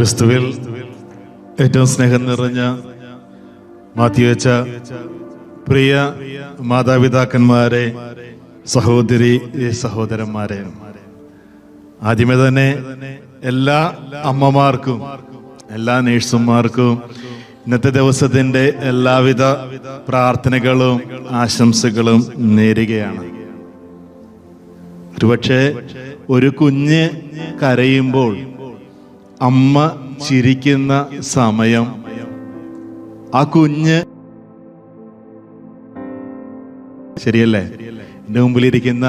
ക്രിസ്തുവിൽ ഏറ്റവും സ്നേഹം നിറഞ്ഞ മാറ്റിവെച്ച പ്രിയ മാതാപിതാക്കന്മാരെ സഹോദരി സഹോദരന്മാരെ. ആദ്യമേ തന്നെ എല്ലാ അമ്മമാർക്കും എല്ലാ നേഴ്സുമാർക്കും ഇന്നത്തെ ദിവസത്തിന്റെ എല്ലാവിധ പ്രാർത്ഥനകളും ആശംസകളും നേരുകയാണ്. ഒരുപക്ഷെ ഒരു കുഞ്ഞ് കരയുമ്പോൾ അമ്മ ചിരിക്കുന്ന സമയം. ആ കുഞ്ഞ് ശരിയല്ലേ? എന്റെ മുമ്പിലിരിക്കുന്ന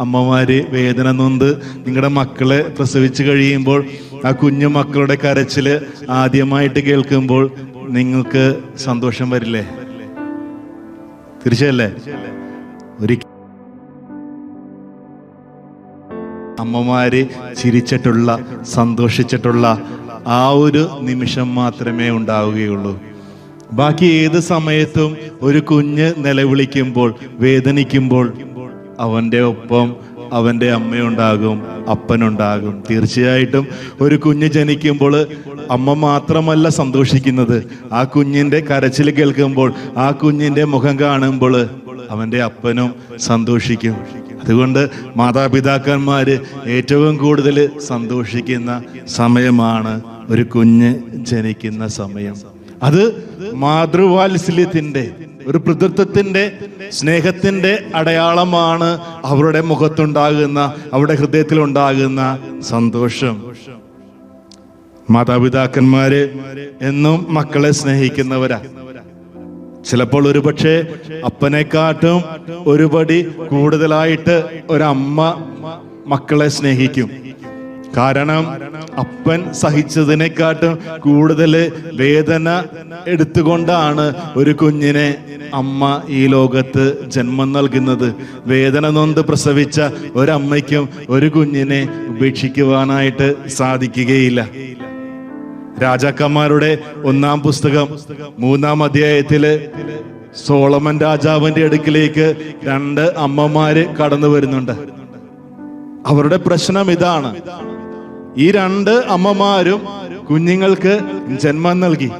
അമ്മമാര് വേദന നൊന്ത് നിങ്ങളുടെ മക്കളെ പ്രസവിച്ചു കഴിയുമ്പോൾ ആ കുഞ്ഞു മക്കളുടെ കരച്ചിൽ ആദ്യമായിട്ട് കേൾക്കുമ്പോൾ നിങ്ങൾക്ക് സന്തോഷം വരില്ലേ? തീർച്ചയല്ലേ? അമ്മമാര് ചിരിച്ചിട്ടുള്ള സന്തോഷിച്ചിട്ടുള്ള ആ ഒരു നിമിഷം മാത്രമേ ഉണ്ടാവുകയുള്ളൂ. ബാക്കി ഏത് സമയത്തും ഒരു കുഞ്ഞ് നിലവിളിക്കുമ്പോൾ വേദനിക്കുമ്പോൾ അവന്റെ ഒപ്പം അവന്റെ അമ്മയുണ്ടാകും അപ്പനുണ്ടാകും. തീർച്ചയായിട്ടും ഒരു കുഞ്ഞ് ജനിക്കുമ്പോൾ അമ്മ മാത്രമല്ല സന്തോഷിക്കുന്നത്. ആ കുഞ്ഞിന്റെ കരച്ചിൽ കേൾക്കുമ്പോൾ ആ കുഞ്ഞിന്റെ മുഖം കാണുമ്പോൾ അവന്റെ അപ്പനും സന്തോഷിക്കും. അതുകൊണ്ട് മാതാപിതാക്കന്മാർ ഏറ്റവും കൂടുതൽ സന്തോഷിക്കുന്ന സമയമാണ് ഒരു കുഞ്ഞ് ജനിക്കുന്ന സമയം. അത് മാതൃവാത്സല്യത്തിന്റെ ഒരു പിതൃത്വത്തിന്റെ സ്നേഹത്തിന്റെ അടയാളമാണ് അവരുടെ മുഖത്തുണ്ടാകുന്ന അവരുടെ ഹൃദയത്തിലുണ്ടാകുന്ന സന്തോഷം. മാതാപിതാക്കന്മാര് എന്നും മക്കളെ സ്നേഹിക്കുന്നവരാ. ചിലപ്പോൾ ഒരുപക്ഷെ അപ്പനെക്കാട്ടും ഒരുപടി കൂടുതലായിട്ട് ഒരമ്മ മക്കളെ സ്നേഹിക്കും. കാരണം അപ്പൻ സഹിച്ചതിനെക്കാട്ടും കൂടുതൽ വേദന എടുത്തുകൊണ്ടാണ് ഒരു കുഞ്ഞിനെ അമ്മ ഈ ലോകത്ത് ജന്മം നൽകുന്നത്. വേദന നൊന്ത് പ്രസവിച്ച ഒരമ്മയ്ക്കും ഒരു കുഞ്ഞിനെ ഉപേക്ഷിക്കുവാനായിട്ട് സാധിക്കുകയില്ല. രാജാക്കന്മാരുടെ ഒന്നാം പുസ്തകം മൂന്നാം അധ്യായത്തിൽ സോളമൻ രാജാവിന്റെ അടുക്കിലേക്ക് രണ്ട് അമ്മമാര് കടന്നു വരുന്നുണ്ട്. അവരുടെ പ്രശ്നം ഇതാണ്. ഈ രണ്ട് അമ്മമാരും കുഞ്ഞുങ്ങൾക്ക് ജന്മം നൽകി.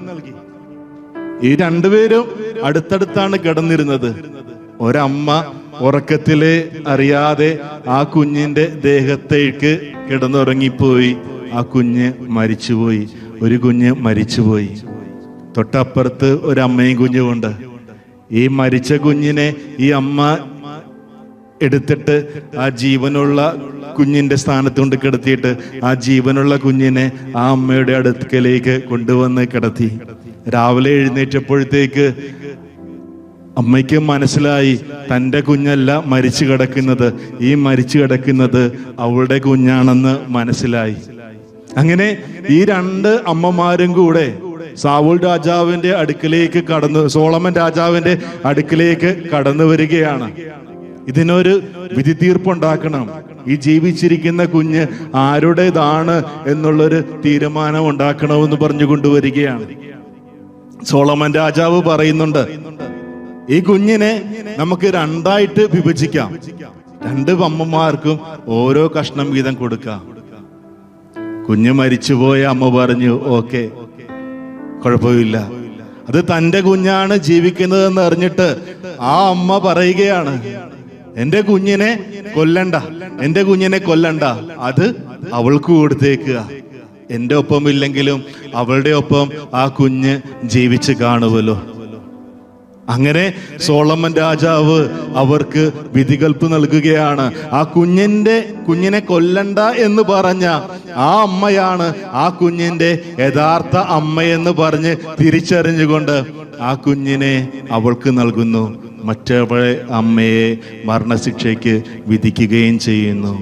ഈ രണ്ടുപേരും അടുത്തടുത്താണ് കിടന്നിരുന്നത്. ഒരമ്മ ഉറക്കത്തിൽ അറിയാതെ ആ കുഞ്ഞിന്റെ ദേഹത്തേക്ക് കിടന്നുറങ്ങിപ്പോയി. ആ കുഞ്ഞ് മരിച്ചുപോയി. ഒരു കുഞ്ഞ് മരിച്ചുപോയി. തൊട്ടപ്പുറത്ത് ഒരു അമ്മയും കുഞ്ഞുമുണ്ട്. ഈ മരിച്ച കുഞ്ഞിനെ ഈ അമ്മ എടുത്തിട്ട് ആ ജീവനുള്ള കുഞ്ഞിന്റെ സ്ഥാനത്ത് കൊണ്ട് കിടത്തിയിട്ട് ആ ജീവനുള്ള കുഞ്ഞിനെ ആ അമ്മയുടെ അടുക്കലേക്ക് കൊണ്ടുവന്ന് കിടത്തി. രാവിലെ എഴുന്നേറ്റപ്പോഴത്തേക്ക് അമ്മയ്ക്ക് മനസ്സിലായി തന്റെ കുഞ്ഞല്ല മരിച്ചു കിടക്കുന്നത്. ഈ മരിച്ചു കിടക്കുന്നത് അവളുടെ കുഞ്ഞാണെന്ന് മനസ്സിലായി. അങ്ങനെ ഈ രണ്ട് അമ്മമാരും കൂടെ സാവൂൾ രാജാവിന്റെ അടുക്കിലേക്ക് കടന്നു സോളമൻ രാജാവിന്റെ അടുക്കിലേക്ക് കടന്നു വരികയാണ്. ഇതിനൊരു വിധി തീർപ്പുണ്ടാക്കണം ഈ ജീവിച്ചിരിക്കുന്ന കുഞ്ഞ് ആരുടേതാണ് എന്നുള്ളൊരു തീരുമാനം ഉണ്ടാക്കണമെന്ന് പറഞ്ഞു കൊണ്ടുവരികയാണ്. സോളമൻ രാജാവ് പറയുന്നുണ്ട് ഈ കുഞ്ഞിനെ നമുക്ക് രണ്ടായിട്ട് വിഭജിക്കാം. രണ്ട് അമ്മമാർക്കും ഓരോ കഷ്ണം വീതം കൊടുക്കാം. കുഞ്ഞ് മരിച്ചുപോയ അമ്മ പറഞ്ഞു ഓക്കെ കുഴപ്പമില്ല. അത് തന്റെ കുഞ്ഞാണ് ജീവിക്കുന്നതെന്ന് അറിഞ്ഞിട്ട് ആ അമ്മ പറയുകയാണ് എന്റെ കുഞ്ഞിനെ കൊല്ലണ്ട എന്റെ കുഞ്ഞിനെ കൊല്ലണ്ട അത് അവൾക്ക് കൊടുത്തേക്കുക. എന്റെ ഒപ്പം ഇല്ലെങ്കിലും അവളുടെ ഒപ്പം ആ കുഞ്ഞ് ജീവിച്ച് കാണുമല്ലോ അങ്ങനെ സോളമൻ രാജാവ് അവർക്ക് വിധികൽപ്പ് നൽകുകയാണ്. ആ കുഞ്ഞിന്റെ കുഞ്ഞിനെ കൊല്ലണ്ട എന്ന് പറഞ്ഞ ആ അമ്മയാണ് ആ കുഞ്ഞിന്റെ യഥാർത്ഥ അമ്മയെന്ന് പറഞ്ഞ് തിരിച്ചറിഞ്ഞുകൊണ്ട് ആ കുഞ്ഞിനെ അവൾക്ക് നൽകുന്നു. മറ്റേ അമ്മയെ മരണശിക്ഷയ്ക്ക് വിധിക്കുകയും ചെയ്യുന്നു.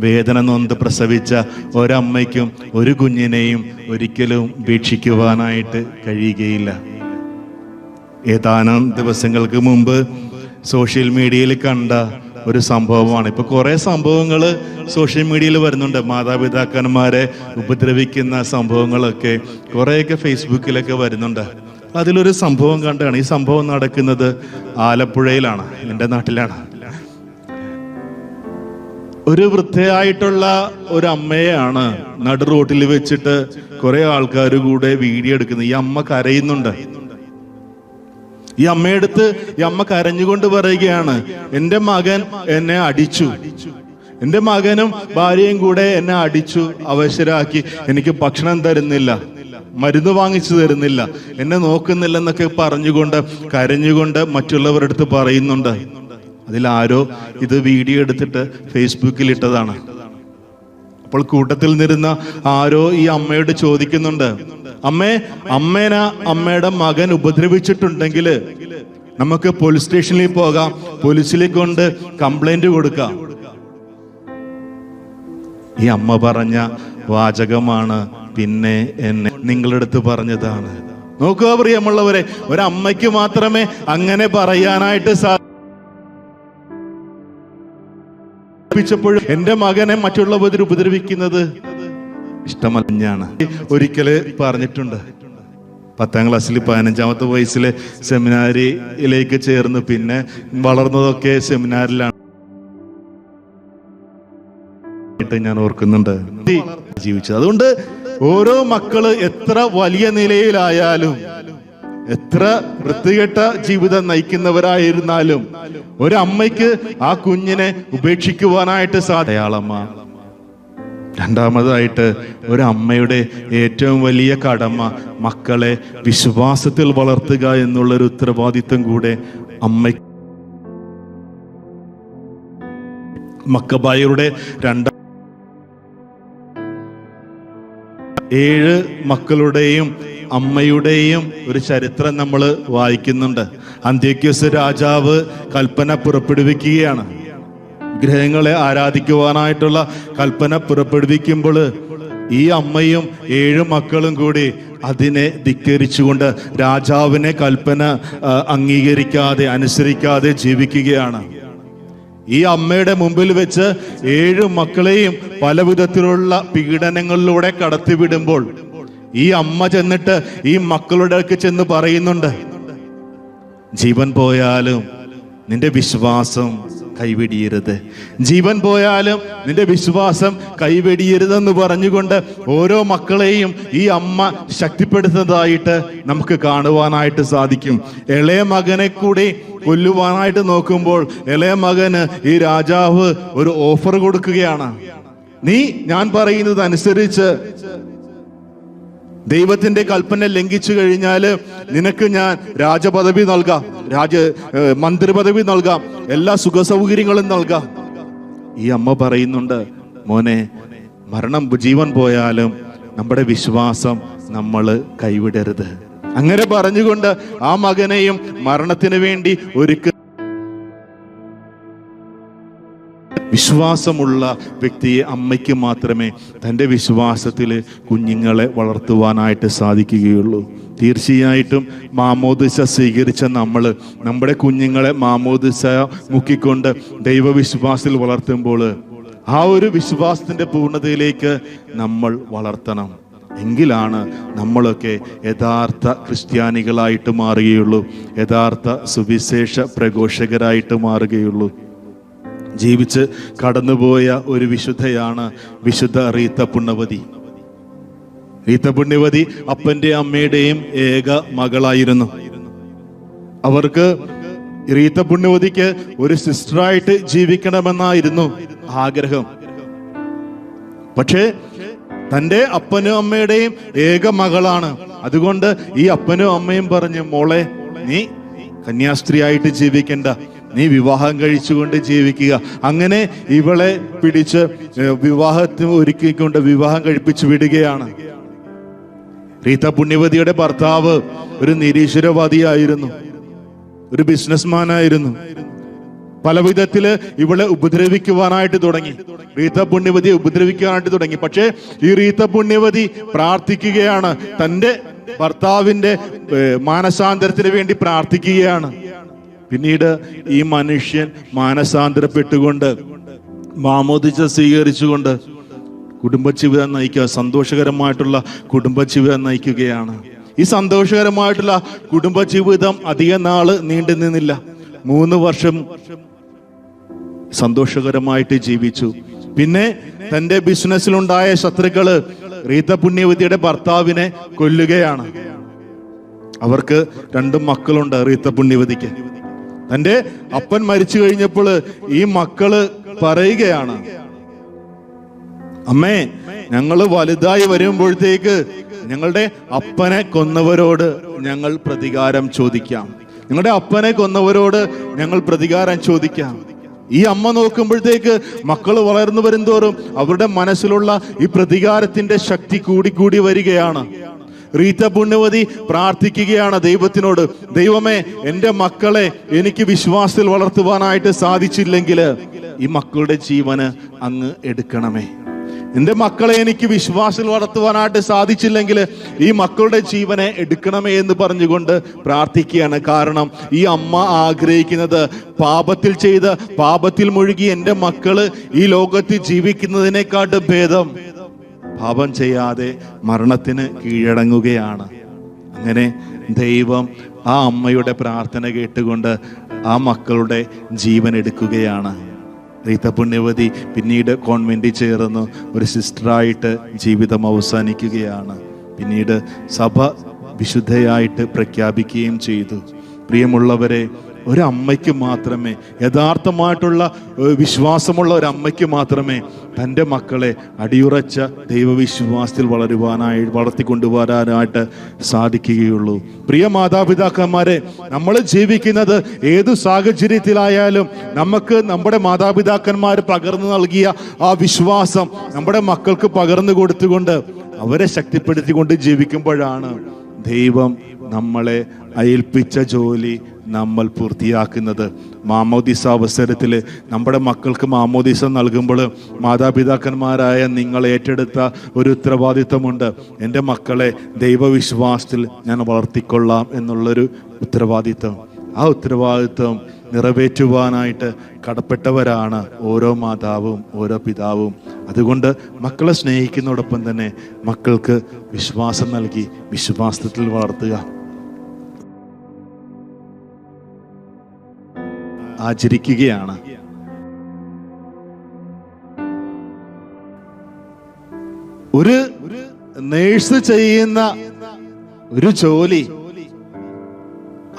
വേദന നൊന്ത് പ്രസവിച്ച ഒരമ്മയ്ക്കും ഒരു കുഞ്ഞിനെയും ഒരിക്കലും വീക്ഷിക്കുവാനായിട്ട് കഴിയുകയില്ല. ഏതാനും ദിവസങ്ങൾക്ക് മുമ്പ് സോഷ്യൽ മീഡിയയിൽ കണ്ട ഒരു സംഭവമാണ്. ഇപ്പൊ കുറെ സംഭവങ്ങൾ സോഷ്യൽ മീഡിയയിൽ വരുന്നുണ്ട്. മാതാപിതാക്കന്മാരെ ഉപദ്രവിക്കുന്ന സംഭവങ്ങളൊക്കെ കുറേയൊക്കെ ഫേസ്ബുക്കിലൊക്കെ വരുന്നുണ്ട്. അതിലൊരു സംഭവം കണ്ടാണ്. ഈ സംഭവം നടക്കുന്നത് ആലപ്പുഴയിലാണ്. എന്റെ നാട്ടിലാണ്. ഒരു വൃദ്ധയായിട്ടുള്ള ഒരു അമ്മയെയാണ് നടു റോട്ടിൽ വെച്ചിട്ട് കുറെ ആൾക്കാർ കൂടെ വീഡിയോ എടുക്കുന്നത്. ഈ അമ്മ കരയുന്നുണ്ട്. ഈ അമ്മയെടുത്ത് ഈ അമ്മ കരഞ്ഞുകൊണ്ട് പറയുകയാണ് എന്റെ മകൻ എന്നെ അടിച്ചു. എന്റെ മകനും ഭാര്യയും കൂടെ എന്നെ അടിച്ചു അവശരാക്കി. എനിക്ക് ഭക്ഷണം തരുന്നില്ല മരുന്ന് വാങ്ങിച്ചു തരുന്നില്ല. എന്നെ നോക്കുന്നില്ലെന്നൊക്കെ പറഞ്ഞുകൊണ്ട് കരഞ്ഞുകൊണ്ട് മറ്റുള്ളവരുടെ അടുത്ത് പറയുന്നുണ്ട്. അതിലാരോ ഇത് വീഡിയോ എടുത്തിട്ട് ഫേസ്ബുക്കിൽ ഇട്ടതാണ്. അപ്പോൾ കൂട്ടത്തിൽ നിന്നിരുന്ന ആരോ ഈ അമ്മയോട് ചോദിക്കുന്നുണ്ട് അമ്മേ അമ്മേന അമ്മയുടെ മകൻ ഉപദ്രവിച്ചിട്ടുണ്ടെങ്കിൽ നമുക്ക് പോലീസ് സ്റ്റേഷനിൽ പോകാം പോലീസിലേക്ക് കൊണ്ട് കംപ്ലൈന്റ് കൊടുക്കാം. ഈ അമ്മ പറഞ്ഞ വാചകമാണ് പിന്നെ എന്നെ നിങ്ങളുടെ അടുത്ത് പറഞ്ഞതാണ് നോക്കുക പ്രിയമുള്ളവരെ ഒരമ്മയ്ക്ക് മാത്രമേ അങ്ങനെ പറയാനായിട്ട് സാ പ്പോഴും എന്റെ മകനെ മറ്റുള്ളവർ ഉപദ്രവിക്കുന്നത് ഇഷ്ടമല്ലാണ് ഒരിക്കൽ പറഞ്ഞിട്ടുണ്ട്. പത്താം ക്ലാസ്സിൽ പതിനഞ്ചാമത്തെ വയസ്സിലെ സെമിനാരിയിലേക്ക് ചേർന്ന് പിന്നെ വളർന്നതൊക്കെ സെമിനാറിലാണ് ഞാൻ ഓർക്കുന്നുണ്ട്. ജീവിച്ചത്. അതുകൊണ്ട് ഓരോ മക്കൾ എത്ര വലിയ നിലയിലായാലും എത്ര വൃത്തികെട്ട ജീവിതം നയിക്കുന്നവരായിരുന്നാലും ഒരമ്മയ്ക്ക് ആ കുഞ്ഞിനെ ഉപേക്ഷിക്കുവാനായിട്ട് സാധയാളമ്മ രണ്ടാമതായിട്ട് ഒരു അമ്മയുടെ ഏറ്റവും വലിയ കടമ മക്കളെ വിശ്വാസത്തിൽ വളർത്തുക എന്നുള്ളൊരു ഉത്തരവാദിത്വം കൂടെ അമ്മ മക്കബായരുടെ രണ്ടാം ഏഴ് മക്കളുടെയും അമ്മയുടെയും ഒരു ചരിത്രം നമ്മൾ വായിക്കുന്നുണ്ട്. അന്ത്യക്യസ് രാജാവ് കൽപ്പന പുറപ്പെടുവിക്കുകയാണ്. ഗ്രഹങ്ങളെ ആരാധിക്കുവാനായിട്ടുള്ള കൽപ്പന പുറപ്പെടുവിക്കുമ്പോൾ ഈ അമ്മയും ഏഴ് മക്കളും കൂടി അതിനെ ധിക്കരിച്ചുകൊണ്ട് രാജാവിനെ കൽപ്പന അംഗീകരിക്കാതെ അനുസരിക്കാതെ ജീവിക്കുകയാണ്. ഈ അമ്മയുടെ മുമ്പിൽ വെച്ച് ഏഴ് മക്കളെയും പല വിധത്തിലുള്ള പീഡനങ്ങളിലൂടെ കടത്തിവിടുമ്പോൾ ഈ അമ്മ ചെന്നിട്ട് ഈ മക്കളുടെ അടുക്ക് ചെന്ന് പറയുന്നുണ്ട്. ജീവൻ പോയാലും നിന്റെ വിശ്വാസം കൈവെടിയരുത്. ജീവൻ പോയാലും നിന്റെ വിശ്വാസം കൈവെടിയരുതെന്ന് പറഞ്ഞുകൊണ്ട് ഓരോ മക്കളെയും ഈ അമ്മ ശക്തിപ്പെടുത്തുന്നതായിട്ട് നമുക്ക് കാണുവാനായിട്ട് സാധിക്കും. ഇളയ മകനെ കൂടി കൊല്ലുവാനായിട്ട് നോക്കുമ്പോൾ ഇളയ മകന് ഈ രാജാവ് ഒരു ഓഫർ കൊടുക്കുകയാണ്. നീ ഞാൻ പറയുന്നത് അനുസരിച്ച് ദൈവത്തിന്റെ കൽപ്പന ലംഘിച്ചു കഴിഞ്ഞാൽ നിനക്ക് ഞാൻ രാജപദവി നൽകാം. രാജ മന്ത്രിപദവി നൽകാം. എല്ലാ സുഖ സൗകര്യങ്ങളും നൽകാം. ഈ അമ്മ പറയുന്നുണ്ട് മോനെ മരണം ജീവൻ പോയാലും നമ്മുടെ വിശ്വാസം നമ്മൾ കൈവിടരുത്. അങ്ങനെ പറഞ്ഞുകൊണ്ട് ആ മകനെയും മരണത്തിന് വേണ്ടി ഒരുക്ക വിശ്വാസമുള്ള വ്യക്തിയെ അമ്മയ്ക്ക് മാത്രമേ തന്റെ വിശ്വാസത്തിൽ കുഞ്ഞുങ്ങളെ വളർത്തുവാനായിട്ട് സാധിക്കുകയുള്ളൂ. തീർച്ചയായിട്ടും മാമോദിസ സ്വീകരിച്ച നമ്മൾ നമ്മുടെ കുഞ്ഞുങ്ങളെ മാമോദിസ മുക്കിക്കൊണ്ട് ദൈവവിശ്വാസത്തിൽ വളർത്തുമ്പോൾ ആ ഒരു വിശ്വാസത്തിന്റെ പൂർണതയിലേക്ക് നമ്മൾ വളർത്തണം. എങ്കിലാണ് നമ്മളൊക്കെ യഥാർത്ഥ ക്രിസ്ത്യാനികളായിട്ട് മാറുകയുള്ളൂ. യഥാർത്ഥ സുവിശേഷ പ്രഘോഷകരായിട്ട് മാറുകയുള്ളൂ. ജീവിച്ച് കടന്നുപോയ ഒരു വിശുദ്ധയാണ് വിശുദ്ധ റീത്ത പുണ്യവതി. റീത്ത പുണ്യവതി അപ്പന്റെ അമ്മയുടെയും ഏക മകളായിരുന്നു. അവർക്ക് റീത്ത പുണ്യവതിക്ക് ഒരു സിസ്റ്ററായിട്ട് ജീവിക്കണമെന്നായിരുന്നു ആഗ്രഹം. പക്ഷേ തന്റെ അപ്പനും അമ്മയുടെയും ഏക മകളാണ്. അതുകൊണ്ട് ഈ അപ്പനും അമ്മയും പറഞ്ഞു മോളെ നീ കന്യാസ്ത്രീയായിട്ട് ജീവിക്കണ്ട. നീ വിവാഹം കഴിച്ചുകൊണ്ട് ജീവിക്കുക. അങ്ങനെ ഇവളെ പിടിച്ച് വിവാഹത്തിന് ഒരുക്കിക്കൊണ്ട് വിവാഹം കഴിപ്പിച്ചു വിടുകയാണ്. റീത്ത പുണ്യവതിയുടെ ഭർത്താവ് ഒരു നിരീശ്വരവാദിയായിരുന്നു. ഒരു ബിസിനസ്മാൻ ആയിരുന്നു പല വിധത്തിൽ ഇവളെ ഉപദ്രവിക്കുവാനായിട്ട് തുടങ്ങി. റീത്ത പുണ്യവതിയെ ഉപദ്രവിക്കാനായിട്ട് തുടങ്ങി. പക്ഷേ ഈ റീത്ത പുണ്യവതി പ്രാർത്ഥിക്കുകയാണ്. തന്റെ ഭർത്താവിന്റെ ഏഹ്, മാനസാന്തരത്തിന് വേണ്ടി പ്രാർത്ഥിക്കുകയാണ്. പിന്നീട് ഈ മനുഷ്യൻ മാനസാന്തരപ്പെട്ടുകൊണ്ട് മാമോദിച്ച സ്വീകരിച്ചുകൊണ്ട് കുടുംബജീവിതം നയിക്കുക സന്തോഷകരമായിട്ടുള്ള കുടുംബജീവിതം നയിക്കുകയാണ്. ഈ സന്തോഷകരമായിട്ടുള്ള കുടുംബജീവിതം അധിക നാൾ നീണ്ടു നിന്നില്ല. മൂന്ന് വർഷം സന്തോഷകരമായിട്ട് ജീവിച്ചു. പിന്നെ തന്റെ ബിസിനസ്സിലുണ്ടായ ശത്രുക്കൾ റീത്ത പുണ്യവതിയുടെ ഭർത്താവിനെ കൊല്ലുകയാണ്. അവർക്ക് രണ്ടും മക്കളുണ്ട് റീത്ത പുണ്യവതിക്ക് തന്റെ അപ്പൻ മരിച്ചു കഴിഞ്ഞപ്പോൾ ഈ മക്കൾ പറയുകയാണ് അമ്മേ ഞങ്ങൾ വലുതായി വരുമ്പോഴത്തേക്ക് ഞങ്ങളുടെ അപ്പനെ കൊന്നവരോട് ഞങ്ങൾ പ്രതികാരം ചോദിക്കാം. ഞങ്ങളുടെ അപ്പനെ കൊന്നവരോട് ഞങ്ങൾ പ്രതികാരം ചോദിക്കാം. ഈ അമ്മ നോക്കുമ്പോഴത്തേക്ക് മക്കൾ വളർന്നു വരുന്തോറും അവരുടെ മനസ്സിലുള്ള ഈ പ്രതികാരത്തിന്റെ ശക്തി കൂടി കൂടി വരികയാണ്. റീത്ത പുണ്യവതി പ്രാർത്ഥിക്കുകയാണ് ദൈവത്തിനോട്. ദൈവമേ എന്റെ മക്കളെ എനിക്ക് വിശ്വാസത്തിൽ വളർത്തുവാനായിട്ട് സാധിച്ചില്ലെങ്കിൽ ഈ മക്കളുടെ ജീവന് അങ്ങ് എടുക്കണമേ. എന്റെ മക്കളെ എനിക്ക് വിശ്വാസത്തിൽ വളർത്തുവാനായിട്ട് സാധിച്ചില്ലെങ്കിൽ ഈ മക്കളുടെ ജീവനെ എടുക്കണമേ എന്ന് പറഞ്ഞുകൊണ്ട് പ്രാർത്ഥിക്കുകയാണ്. കാരണം ഈ അമ്മ ആഗ്രഹിക്കുന്നത് പാപത്തിൽ ചെയ്ത് പാപത്തിൽ മുഴുകി എന്റെ മക്കൾ ഈ ലോകത്ത് ജീവിക്കുന്നതിനെക്കാട്ടും ഭേദം. പാപം ചെയ്യാതെ മരണത്തിന് കീഴടങ്ങുകയാണ്. അങ്ങനെ ദൈവം ആ അമ്മയുടെ പ്രാർത്ഥന കേട്ടുകൊണ്ട് ആ മക്കളുടെ ജീവൻ എടുക്കുകയാണ്. റീത്ത പുണ്യവതി പിന്നീട് കോൺവെന്റിൽ ചേർന്ന് ഒരു സിസ്റ്ററായിട്ട് ജീവിതം അവസാനിക്കുകയാണ്. പിന്നീട് സഭ വിശുദ്ധയായിട്ട് പ്രഖ്യാപിക്കുകയും ചെയ്തു. പ്രിയമുള്ളവരെ ഒരു അമ്മയ്ക്ക് മാത്രമേ യഥാർത്ഥമായിട്ടുള്ള വിശ്വാസമുള്ള ഒരു അമ്മയ്ക്ക് മാത്രമേ തന്റെ മക്കളെ അടിയുറച്ച ദൈവവിശ്വാസത്തിൽ വളരുവാനായി വളർത്തിക്കൊണ്ടുവരാനായിട്ട് സാധിക്കുകയുള്ളൂ. പ്രിയ മാതാപിതാക്കന്മാരെ നമ്മൾ ജീവിക്കുന്നത് ഏത് സാഹചര്യത്തിലായാലും നമുക്ക് നമ്മുടെ മാതാപിതാക്കന്മാർ പകർന്നു നൽകിയ ആ വിശ്വാസം നമ്മുടെ മക്കൾക്ക് പകർന്നു കൊടുത്തുകൊണ്ട് അവരെ ശക്തിപ്പെടുത്തിക്കൊണ്ട് ജീവിക്കുമ്പോഴാണ് ദൈവം നമ്മളെ ഏൽപ്പിച്ച ജോലി നമ്മൾ പൂർത്തിയാക്കുന്നത്. മാമോദിസ അവസരത്തിൽ നമ്മുടെ മക്കൾക്ക് മാമോദിസ നൽകുമ്പോൾ മാതാപിതാക്കന്മാരായ നിങ്ങൾ ഏറ്റെടുത്ത ഒരു ഉത്തരവാദിത്തമുണ്ട് എന്റെ മക്കളെ ദൈവവിശ്വാസത്തിൽ ഞാൻ വളർത്തിക്കൊള്ളാം എന്നുള്ളൊരു ഉത്തരവാദിത്തം ആ ഉത്തരവാദിത്വം നിറവേറ്റുവാനായിട്ട് കടപ്പെട്ടവരാണ് ഓരോ മാതാവും ഓരോ പിതാവും. അതുകൊണ്ട് മക്കളെ സ്നേഹിക്കുന്നതോടൊപ്പം തന്നെ മക്കൾക്ക് വിശ്വാസം നൽകി വിശ്വാസത്തിൽ വളർത്തുക. ആചരിക്കുകയാണ്. ഒരു നേഴ്സ് ചെയ്യുന്ന ഒരു ജോലി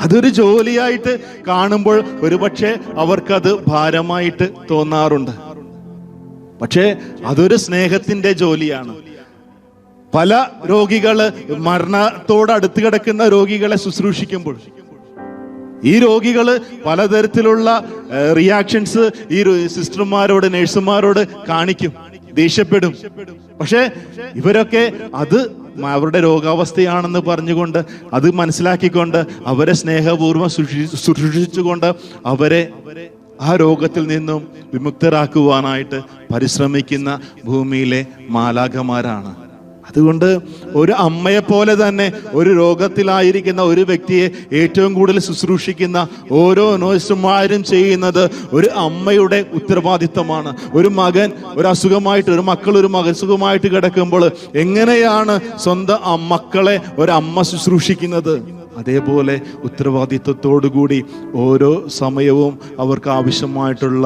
അതൊരു ജോലിയായിട്ട് കാണുമ്പോൾ ഒരുപക്ഷെ അവർക്കത് ഭാരമായിട്ട് തോന്നാറുണ്ട്. പക്ഷേ അതൊരു സ്നേഹത്തിന്റെ ജോലിയാണ്. പല രോഗികൾ മരണത്തോട് അടുത്ത് കിടക്കുന്ന രോഗികളെ ശുശ്രൂഷിക്കുമ്പോൾ ഈ രോഗികൾ പലതരത്തിലുള്ള റിയാക്ഷൻസ് ഈ സിസ്റ്റർമാരോട് നഴ്സുമാരോട് കാണിക്കും ദേഷ്യപ്പെടും. പക്ഷേ ഇവരൊക്കെ അത് അവരുടെ രോഗാവസ്ഥയാണെന്ന് പറഞ്ഞുകൊണ്ട് അത് മനസ്സിലാക്കിക്കൊണ്ട് അവരെ സ്നേഹപൂർവം ശുശ്രൂ- ശുശ്രൂഷിച്ചുകൊണ്ട് അവരെ ആ രോഗത്തിൽ നിന്നും വിമുക്തരാക്കുവാനായിട്ട് പരിശ്രമിക്കുന്ന ഭൂമിയിലെ മാലാഖമാരാണ്. അതുകൊണ്ട് ഒരു അമ്മയെപ്പോലെ തന്നെ ഒരു രോഗത്തിലായിരിക്കുന്ന ഒരു വ്യക്തിയെ ഏറ്റവും കൂടുതൽ ശുശ്രൂഷിക്കുന്ന ഓരോ നഴ്സുമാരും ചെയ്യുന്നത് ഒരു അമ്മയുടെ ഉത്തരവാദിത്തമാണ്. ഒരു മകൻ ഒരു അസുഖമായിട്ട് ഒരു മക്കൾ ഒരു മകൻ കിടക്കുമ്പോൾ എങ്ങനെയാണ് സ്വന്തം മക്കളെ ഒരമ്മ ശുശ്രൂഷിക്കുന്നത്? അതേപോലെ ഉത്തരവാദിത്വത്തോടുകൂടി ഓരോ സമയവും അവർക്ക് ആവശ്യമായിട്ടുള്ള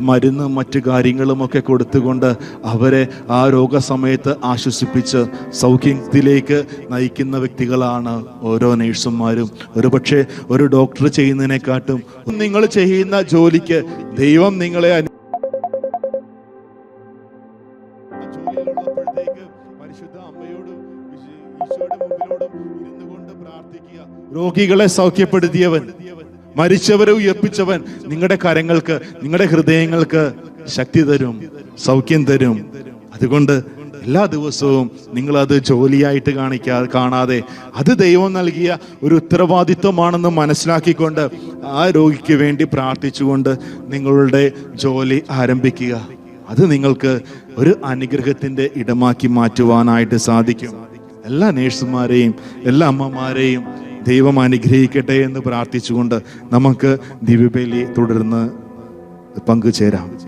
മരുന്നും മറ്റു കാര്യങ്ങളുമൊക്കെ കൊടുത്തുകൊണ്ട് അവരെ ആ രോഗസമയത്ത് ആശ്വസിപ്പിച്ച് സൗഖ്യത്തിലേക്ക് നയിക്കുന്ന വ്യക്തികളാണ് ഓരോ നേഴ്സുമാരും. ഒരുപക്ഷെ ഒരു ഡോക്ടർ ചെയ്യുന്നതിനെക്കാട്ടും നിങ്ങൾ ചെയ്യുന്ന ജോലിക്ക് ദൈവം നിങ്ങളെ രോഗികളെ സൗഖ്യപ്പെടുത്തിയവൻ മരിച്ചവരെ ഉയർപ്പിച്ചവൻ നിങ്ങളുടെ കരങ്ങൾക്ക് നിങ്ങളുടെ ഹൃദയങ്ങൾക്ക് ശക്തി തരും സൗഖ്യം തരും. അതുകൊണ്ട് എല്ലാ ദിവസവും നിങ്ങൾ അത് ജോലിയായിട്ട് കാണിക്കാ കാണാതെ അത് ദൈവം നൽകിയ ഒരു ഉത്തരവാദിത്വമാണെന്ന് മനസ്സിലാക്കിക്കൊണ്ട് ആ രോഗിക്ക് വേണ്ടി പ്രാർത്ഥിച്ചുകൊണ്ട് നിങ്ങളുടെ ജോലി ആരംഭിക്കുക. അത് നിങ്ങൾക്ക് ഒരു അനുഗ്രഹത്തിന്റെ ഇടമാക്കി മാറ്റുവാനായിട്ട് സാധിക്കും. എല്ലാ നേഴ്സുമാരെയും എല്ലാ അമ്മമാരെയും ദൈവം അനുഗ്രഹിക്കട്ടെ എന്ന് പ്രാർത്ഥിച്ചുകൊണ്ട് നമുക്ക് ദിവ്യബലി തുടർന്ന് പങ്കുചേരാം.